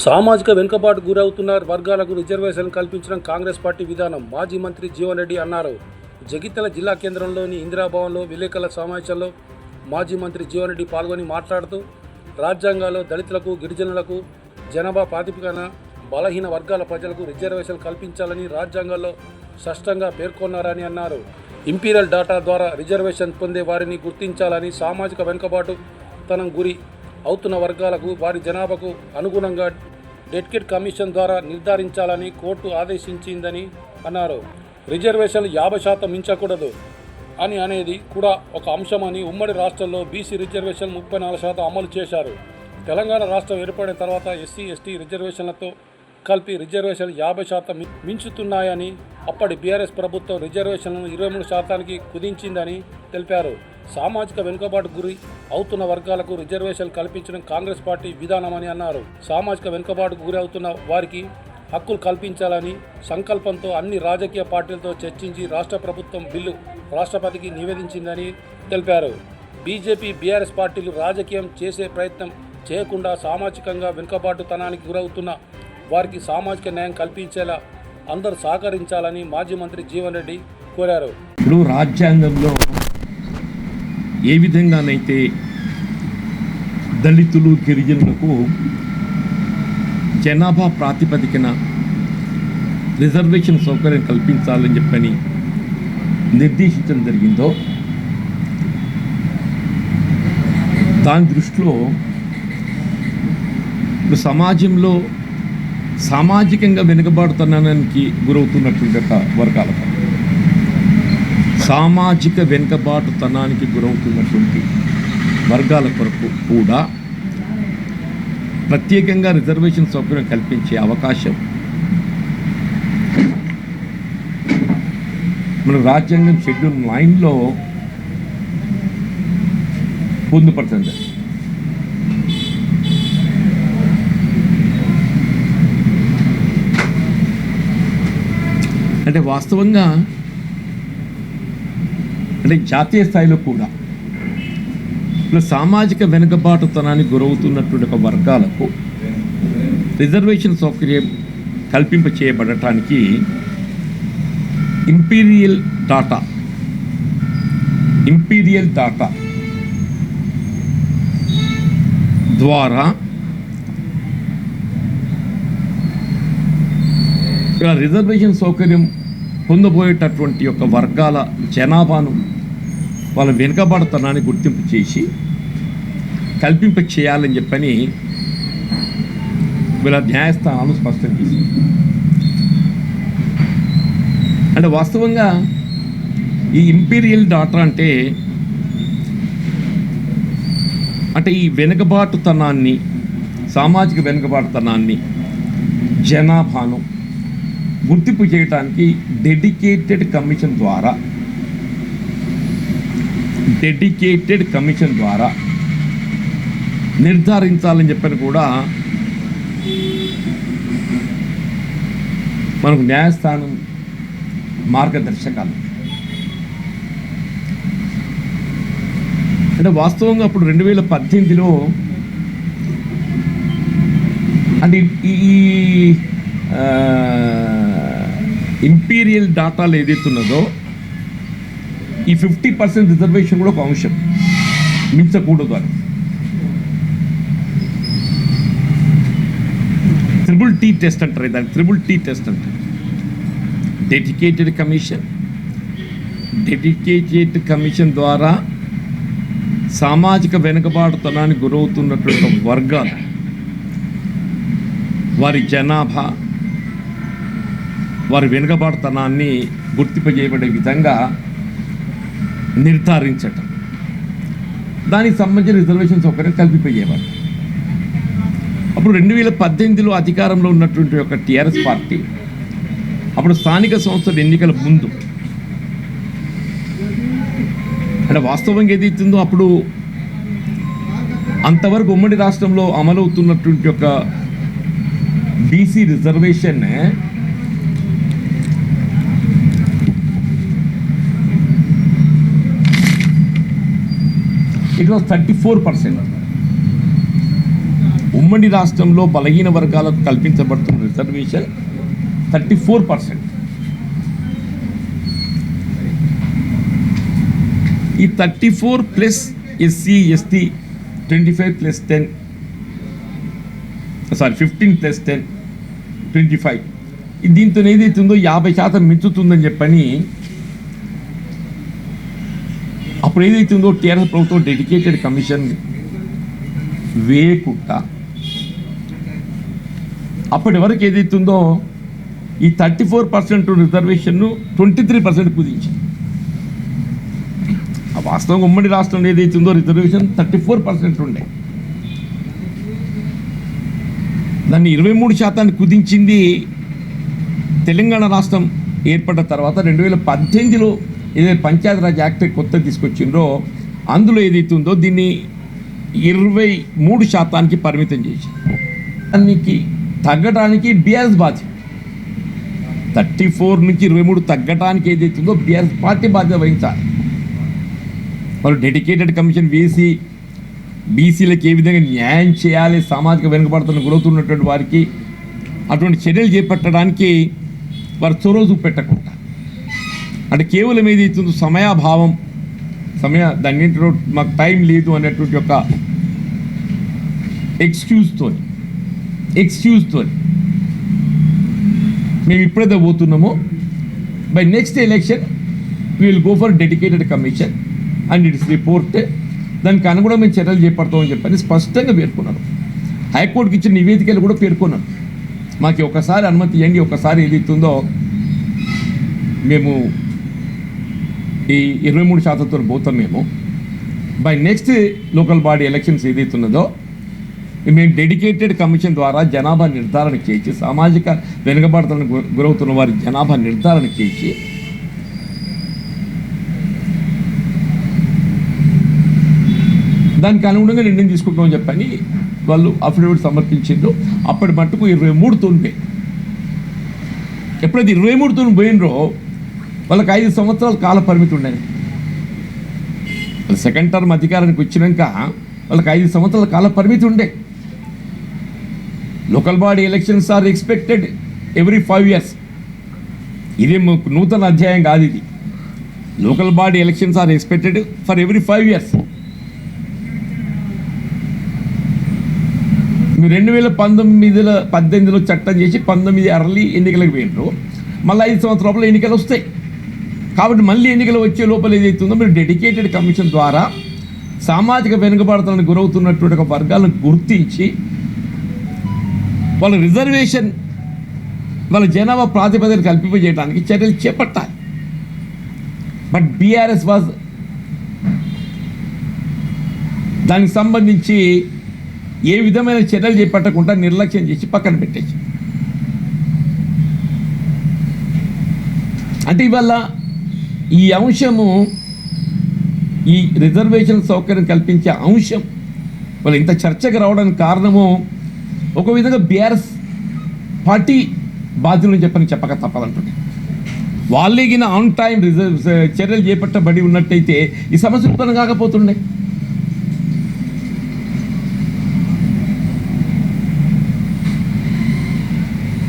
సామాజిక వెనుకబాటు గురవుతున్న వర్గాలకు రిజర్వేషన్ కల్పించడం కాంగ్రెస్ పార్టీ విధానం మాజీ మంత్రి జీవన్ రెడ్డి అన్నారు. జగిత్యాల జిల్లా కేంద్రంలోని ఇందిరాభవన్లో విలేకరుల సమావేశంలో మాజీ మంత్రి జీవన్ రెడ్డి పాల్గొని మాట్లాడుతూ రాజ్యాంగాల్లో దళితులకు గిరిజనులకు జనాభా ప్రాతిపదికన బలహీన వర్గాల ప్రజలకు రిజర్వేషన్ కల్పించాలని రాజ్యాంగాల్లో స్పష్టంగా పేర్కొన్నారని అన్నారు. ఇంపీరియల్ డాటా ద్వారా రిజర్వేషన్ పొందే వారిని గుర్తించాలని సామాజిక వెనుకబాటు తనం గురి అవుతున్న వర్గాలకు వారి జనాభాకు అనుగుణంగా డెట్కిట్ కమిషన్ ద్వారా నిర్ధారించాలని కోర్టు ఆదేశించిందని అన్నారు. రిజర్వేషన్లు యాభై శాతం మించకూడదు అని అనేది కూడా ఒక అంశమని ఉమ్మడి రాష్ట్రంలో బీసీ రిజర్వేషన్ ముప్పై నాలుగు శాతం అమలు చేశారు. తెలంగాణ రాష్ట్రం ఏర్పడిన తర్వాత ఎస్సీ ఎస్టీ రిజర్వేషన్లతో కలిపి రిజర్వేషన్లు యాభై శాతం మించుతున్నాయని అప్పటి బీఆర్ఎస్ ప్రభుత్వం రిజర్వేషన్లను ఇరవై మూడు శాతానికి కుదించిందని తెలిపారు. సామాజిక వెనుకబాటు గురి అవుతున్న వర్గాలకు రిజర్వేషన్ కల్పించడం కాంగ్రెస్ పార్టీ విధానమని అన్నారు. సామాజిక వెనుకబాటుకు గురి అవుతున్న వారికి హక్కులు కల్పించాలని సంకల్పంతో అన్ని రాజకీయ పార్టీలతో చర్చించి రాష్ట్ర ప్రభుత్వం బిల్లు రాష్ట్రపతికి నివేదించిందని తెలిపారు. బీజేపీ బీఆర్ఎస్ పార్టీలు రాజకీయం చేసే ప్రయత్నం చేయకుండా సామాజికంగా వెనుకబాటుతనానికి గురవుతున్న వారికి సామాజిక న్యాయం కల్పించేలా అందరూ సహకరించాలని మాజీ మంత్రి జీవన్ రెడ్డి కోరారు. రాజ్యాంగంలో ఏ విధంగానైతే దళితులు గిరిజనులకు జనాభా ప్రాతిపదికన రిజర్వేషన్ సౌకర్యం కల్పించాలని చెప్పని నిర్దేశించడం జరిగిందో దాని దృష్టిలో సమాజంలో సామాజికంగా వెనుకబాటుతనానికి గురవుతున్నటువంటి ఒక వర్గాలకు సామాజిక వెనుకబాటుతనానికి గురవుతున్నటువంటి వర్గాల కొరకు కూడా ప్రత్యేకంగా రిజర్వేషన్ సౌకర్యం కల్పించే అవకాశం మన రాజ్యాంగం షెడ్యూల్ నైన్లో పొందుపడుతుంది. అంటే వాస్తవంగా అంటే జాతీయ స్థాయిలో కూడా. ఇప్పుడు సామాజిక వెనుకబాటుతనానికి గురవుతున్నటువంటి ఒక వర్గాలకు రిజర్వేషన్ సౌకర్యం కల్పింప చేయబడటానికి ఇంపీరియల్ డాటా ఇంపీరియల్ డాటా ద్వారా రిజర్వేషన్ సౌకర్యం పొందబోయేటటువంటి యొక్క వర్గాల జనాభాను వాళ్ళ వెనుకబడతనాన్ని గుర్తింపు చేసి కల్పింప చేయాలని చెప్పని వీళ్ళ న్యాయస్థానాలు స్పష్టం చేసింది. అంటే వాస్తవంగా ఈ ఇంపీరియల్ డాటా అంటే అంటే ఈ వెనుకబాటుతనాన్ని సామాజిక వెనుకబాటుతనాన్ని జనాభాను గుర్తింపు చేయడానికి డెడికేటెడ్ కమిషన్ ద్వారా డెడికేటెడ్ కమిషన్ ద్వారా నిర్ధారించాలని చెప్పని కూడా మనకు న్యాయస్థానం మార్గదర్శకాలు. అంటే వాస్తవంగా అప్పుడు రెండు వేల పద్దెనిమిదిలో అంటే ఈ ఇంపీరియల్ డాటాలు ఏదైతే ఉన్నదో ఈ ఫిఫ్టీ పర్సెంట్ రిజర్వేషన్ కూడా ఒక అంశం. మించకూడదు అని. త్రిబుల్ టీ టెస్ట్ అంటారు దాన్ని త్రిబుల్ టీ టెస్ట్ అంటారు. డెడికేటెడ్ కమిషన్ డెడికేటెడ్ కమిషన్ ద్వారా సామాజిక వెనుకబాటుతనానికి గురవుతున్నటువంటి వర్గాలు వారి జనాభా వారి వెనుకబాటుతనాన్ని గుర్తింపజేయబడే విధంగా నిర్ధారించటం. దానికి సంబంధించిన రిజర్వేషన్ సౌకర్యం కలిపిపోయేవారు. అప్పుడు రెండు వేల పద్దెనిమిదిలో అధికారంలో ఉన్నటువంటి ఒక టీఆర్ఎస్ పార్టీ అప్పుడు స్థానిక సంస్థల ఎన్నికల ముందు అంటే వాస్తవంగా ఏదైతుందో అప్పుడు అంతవరకు ఉమ్మడి రాష్ట్రంలో అమలవుతున్నటువంటి ఒక BC reservation it was thirty four percent ఉమ్మడి రాష్ట్రంలో బలహీన వర్గాలకు కల్పించబడుతున్న రిజర్వేషన్ థర్టీ ఫోర్ పర్సెంట్ ఈ thirty four plus SC ST twenty five plus ten sorry fifteen plus ten twenty five దీంతో ఏదైతుందో యాభై శాతం మించుతుందని చెప్పని అప్పుడు ఏదైతుందో టీఆర్ఎస్ ప్రభుత్వం డెడికేటెడ్ కమిషన్ వేయకుండా అప్పటి వరకు ఏదైతుందో ఈ థర్టీ ఫోర్ పర్సెంట్ రిజర్వేషన్ను ట్వంటీ త్రీ పర్సెంట్ కుదించింది. ఆ వాస్తవంగా ఉమ్మడి రాష్ట్రంలో ఏదైతుందో రిజర్వేషన్ థర్టీ ఫోర్ పర్సెంట్ ఉండే. దాన్ని ఇరవై మూడు శాతాన్ని కుదించింది తెలంగాణ రాష్ట్రం ఏర్పడ్డ తర్వాత రెండు వేల పద్దెనిమిదిలో ఏదైతే పంచాయతీరాజ్ యాక్ట్ కొత్త తీసుకొచ్చిండ్రో అందులో ఏదైతే ఉందో దీన్ని ఇరవై మూడు శాతానికి పరిమితం చేసి దానికి తగ్గడానికి బీఆర్ఎస్ బాధ్యత. థర్టీ ఫోర్ నుంచి ఇరవై మూడు తగ్గడానికి ఏదైతే ఉందో బీఆర్ఎస్ పార్టీ బాధ్యత వహించాలి. వాళ్ళు డెడికేటెడ్ కమిషన్ వేసి బీసీలకు ఏ విధంగా న్యాయం చేయాలి సామాజిక వెనుకబడుతున్న గురవుతున్నటువంటి వారికి అటువంటి చర్యలు చేపట్టడానికి వారు చొరవ చూపెట్టకుండా అంటే కేవలం ఏదైతుందో సమయాభావం. సమయ దాన్నింటిలో మాకు టైం లేదు అనేటువంటి ఒక ఎక్స్క్యూజ్తో ఎక్స్క్యూజ్తో మేము ఇప్పుడైతే పోతున్నాము. By next election will go for dedicated commission and its report దానికి అనుగుణంగా మేము చర్యలు చేపడతామని చెప్పని స్పష్టంగా పేర్కొన్నారు. హైకోర్టుకి ఇచ్చిన నివేదికలు కూడా పేర్కొన్నారు. మాకు ఒకసారి అనుమతి ఇవ్వండి ఒకసారి ఏది ఇస్తుందో మేము ఈ ఇరవై మూడు శాతంతో పోతాం మేము. By next local body elections ఏదైతున్నదో మేము డెడికేటెడ్ కమిషన్ ద్వారా జనాభా నిర్ధారణ చేసి సామాజిక వెనుకబడతలకు గు- గురవుతున్న వారి జనాభా నిర్ధారణ చేసి దానికి అనుగుణంగా నిర్ణయం తీసుకుంటామని చెప్పని వాళ్ళు అఫిడవిట్ సమర్పించిండ్రు. అప్పటి మట్టుకు ఇరవై మూడు తోనిపోయి ఎప్పుడైతే ఇరవై మూడు తోని పోయినరో వాళ్ళకి ఐదు సంవత్సరాల కాల పరిమితి ఉండేది. వాళ్ళు సెకండ్ టర్మ్ అధికారానికి వచ్చినాక వాళ్ళకి ఐదు సంవత్సరాల కాల పరిమితి ఉండే. Local body elections are expected every five years ఇది నూతన అధ్యాయం కాదు ఇది. Local body elections are expected for every five years మీరు రెండు వేల పంతొమ్మిదిలో పద్దెనిమిదిలో చట్టం చేసి పంతొమ్మిది అరలీ ఎన్నికలకు పోయినారు. మళ్ళీ ఐదు సంవత్సరాల ఎన్నికలు వస్తాయి. కాబట్టి మళ్ళీ ఎన్నికలు వచ్చే లోపల ఏదైతుందో మీరు డెడికేటెడ్ కమిషన్ ద్వారా సామాజిక వెనుకబడతలకు గురవుతున్నటువంటి ఒక వర్గాలను గుర్తించి వాళ్ళ రిజర్వేషన్ వాళ్ళ జనాభా ప్రాతిపదిక కల్పింపజేయడానికి చర్యలు చేపట్టాలి. బట్ బీఆర్ఎస్ వాజ్ దానికి సంబంధించి ఏ విధమైన చర్యలు చేపట్టకుండా నిర్లక్ష్యం చేసి పక్కన పెట్టేసి అంటే ఇవాళ ఈ అంశము ఈ రిజర్వేషన్ సౌకర్యం కల్పించే అంశం. వాళ్ళు ఇంత చర్చకు రావడానికి కారణము ఒక విధంగా బీఆర్ఎస్ పార్టీ బాధ్యులు చెప్పని చెప్పక తప్పదంటుంది వాళ్ళే గిన ఆన్ టైం రిజర్వ్ చర్యలు చేపట్టబడి ఉన్నట్టయితే ఈ సమస్య ఉత్పన్నం కాకపోతుండే.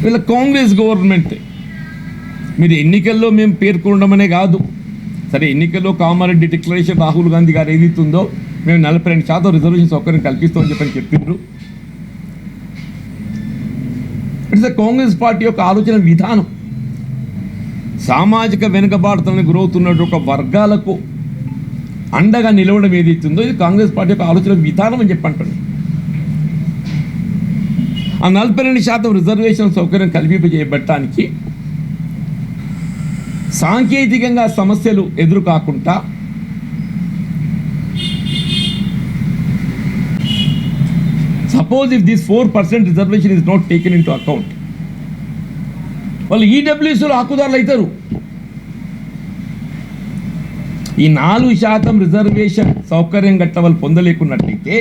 వీళ్ళ కాంగ్రెస్ గవర్నమెంట్ మీరు ఎన్నికల్లో మేము పేర్కొనడమనే కాదు. సరే ఎన్నికల్లో కామారెడ్డి డిక్లరేషన్ రాహుల్ గాంధీ గారు ఏదైతుందో మేము నలభై రెండు శాతం రిజర్వేషన్ సౌకర్యం కల్పిస్తామని చెప్పని చెప్పిండ్రు. ఇట్స్ కాంగ్రెస్ పార్టీ యొక్క ఆలోచన విధానం. సామాజిక వెనుకబాటుతలను గురవుతున్నట్టు ఒక వర్గాలకు అండగా నిలవడం ఏదైతుందో ఇది కాంగ్రెస్ పార్టీ యొక్క ఆలోచన విధానం అని చెప్పంటాడు ఆ నలభై రెండు శాతం రిజర్వేషన్ సౌకర్యం కల్పింపజేయబట్టడానికి సాంకేతికంగా సమస్యలు ఎదురు కాకుండా suppose if this four percent reservation is not taken into account వాళ్ళు ఈడబ్ల్యూసీలో హక్కుదారులు అవుతారు. ఈ నాలుగు శాతం రిజర్వేషన్ సౌకర్యం గట్ట వాళ్ళు పొందలేకున్నట్లయితే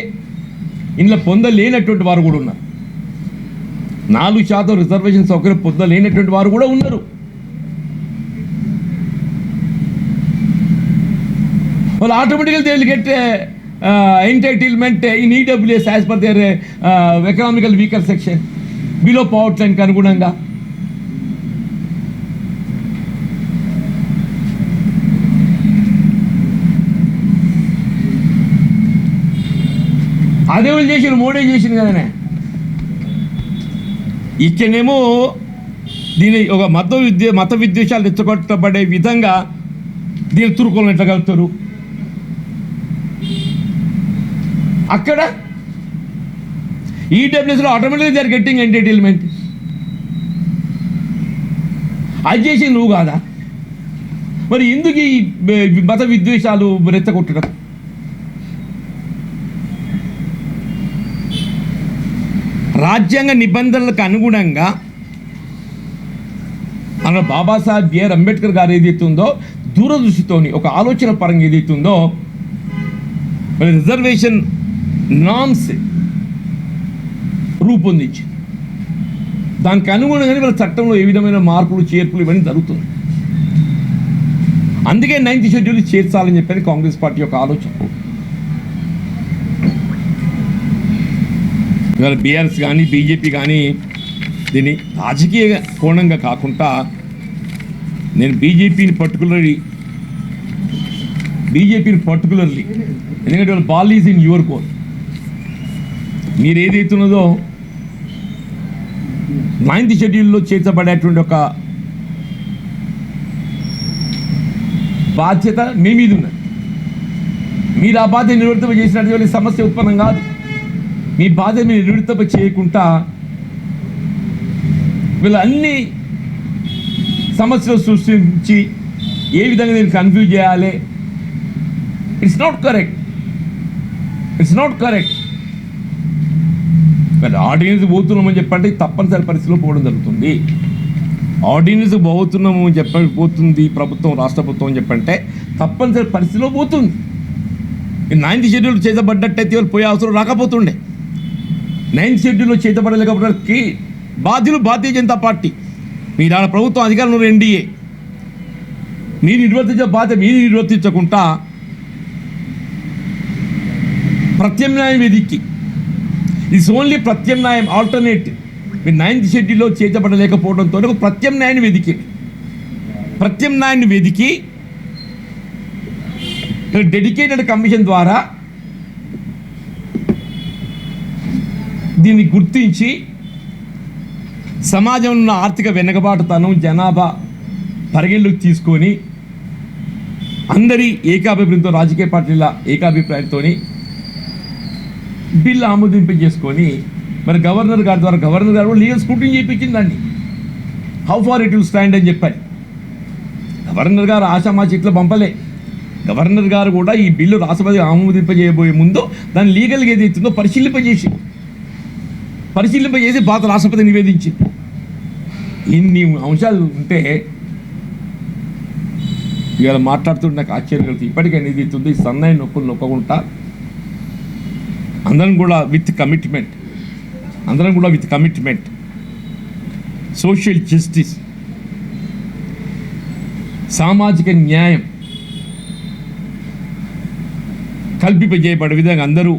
ఇందులో పొందలేనటువంటి వారు కూడా ఉన్నారు. నాలుగు శాతం రిజర్వేషన్ సౌకర్యం పొందలేనటువంటి వారు కూడా ఉన్నారు. వాళ్ళు ఆటోమేటిక్గా they entitlement in EWS as per their economical weaker section below power లైన్కి అనుగుణంగా. అదే వాళ్ళు చేసిన మోడీ చేసింది కదనే. ఇక్కడనేమో దీని ఒక మత విద్య మత విద్వేషాలు తెచ్చగొట్టబడే విధంగా దీని తురుకోలను ఎట్లా కలుపుతారు? అక్కడ ఈడబ్ల్యూఎస్లో ఆటోమేటిక్గా దే ఆర్ గెట్టింగ్ ఎంటర్టైన్మెంట్ అది చేసింది నువ్వు కాదా? మరి ఎందుకు ఈ మత విద్వేషాలు రెచ్చగొట్టడం? రాజ్యాంగ నిబంధనలకు అనుగుణంగా అన్న బాబాసాహెబ్ బిఆర్ అంబేద్కర్ గారు ఏదైతే ఉందో దూరదృష్టితోని ఒక ఆలోచన పరంగా ఏదైతే ఉందో మరి రిజర్వేషన్ నామ్స్ రూపొందించింది. దానికి అనుగుణంగానే వాళ్ళ చట్టంలో ఏ విధమైన మార్పులు చేర్పులు ఇవన్నీ జరుగుతుంది అందుకే నైన్త్ షెడ్యూల్ చేర్చాలని చెప్పని కాంగ్రెస్ పార్టీ యొక్క ఆలోచన. ఇవాళ బీఆర్ఎస్ కానీ బీజేపీ కానీ దీన్ని రాజకీయ కోణంగా కాకుండా నేను బీజేపీని పర్టికులర్లీ బీజేపీని పర్టికులర్లీ ఎందుకంటే వాళ్ళ ball is in your court మీరు ఏదైతున్నదో నైన్త్ షెడ్యూల్లో చేర్చబడేటువంటి ఒక బాధ్యత మీ మీద ఉన్నది. మీరు ఆ బాధ్యత నిర్వర్తింప చేసినటువంటి సమస్య ఉత్పన్నం కాదు. మీ బాధ్యత మీరు నిర్వర్తింప చేయకుండా వీళ్ళు అన్ని సమస్యలు సృష్టించి ఏ విధంగా నేను కన్ఫ్యూజ్ చేయాలి? It's not correct it's not correct ordinance పోతున్నామని చెప్పంటే తప్పనిసరి పరిస్థితిలో పోవడం జరుగుతుంది. ఆర్డినెన్స్ పోతున్నాము అని చెప్ప పోతుంది ప్రభుత్వం రాష్ట్ర ప్రభుత్వం అని చెప్పంటే తప్పనిసరి పరిస్థితిలో పోతుంది. నైన్త్ షెడ్యూల్ చేతబడ్డట్టయితే వాళ్ళు పోయే అవసరం రాకపోతుండే. నైన్త్ షెడ్యూల్లో చేతబడలేకపోవడానికి బాధ్యులు భారతీయ జనతా పార్టీ. మీరు ఆడ ప్రభుత్వం అధికారంలో ఎన్డీఏ. మీరు నిర్వర్తించే బాధ్యత మీరు నిర్వర్తించకుండా ప్రత్యామ్నాయం వెదిక్కి ఇట్స్ ఓన్లీ ప్రత్యామ్నాయం ఆల్టర్నేట్ మీరు నైన్త్ షెడ్యూల్లో చేతబడలేకపోవడంతో ఒక ప్రత్యామ్నాయాన్ని వెదికి. ప్రత్యామ్నాయాన్ని వెదికి డెడికేటెడ్ కమిషన్ ద్వారా దీన్ని గుర్తించి సమాజంలో ఉన్న ఆర్థిక వెనుకబాటుతనం జనాభా పరిగణలోకి తీసుకొని అందరి ఏకాభిప్రాయంతో రాజకీయ పార్టీల ఏకాభిప్రాయంతో బిల్లు ఆమోదింప చేసుకొని మరి గవర్నర్ గారి ద్వారా గవర్నర్ గారు లీగల్ స్క్రూటినీ దాన్ని. How far it will stand అని చెప్పారు గవర్నర్ గారు ఆశామాచి ఇట్లా పంపలే. గవర్నర్ గారు కూడా ఈ బిల్లు రాష్ట్రపతి ఆమోదింపజేయబోయే ముందు దాన్ని లీగల్గా ఏదైతుందో పరిశీలింపజేసి పరిశీలింపజేసి భారత రాష్ట్రపతి నివేదించింది. ఇన్ని అంశాలు ఉంటే ఇవాళ మాట్లాడుతుంటే నాకు ఆశ్చర్యం కలుగుతుంది ఇప్పటికైనా ఇది ఇస్తుంది సన్నాయి నొప్పులు నొక్కకుండా అందరం కూడా విత్ కమిట్మెంట్ అందరం కూడా విత్ కమిట్మెంట్ సోషల్ జస్టిస్ సామాజిక న్యాయం. కల్పింపజేయబడే విధంగా అందరూ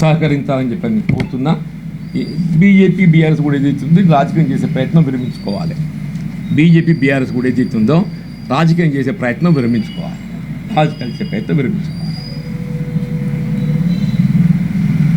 సహకరించాలని చెప్పి నేను కోరుతున్నా బీజేపీ బీఆర్ఎస్ కూడా ఏదైతుందో రాజకీయం చేసే ప్రయత్నం విరమించుకోవాలి. బీజేపీ బీఆర్ఎస్ కూడా ఏదైతుందో రాజకీయం చేసే ప్రయత్నం విరమించుకోవాలి. రాజకీయాలు చేసే ప్రయత్నం విరమించుకోవాలి.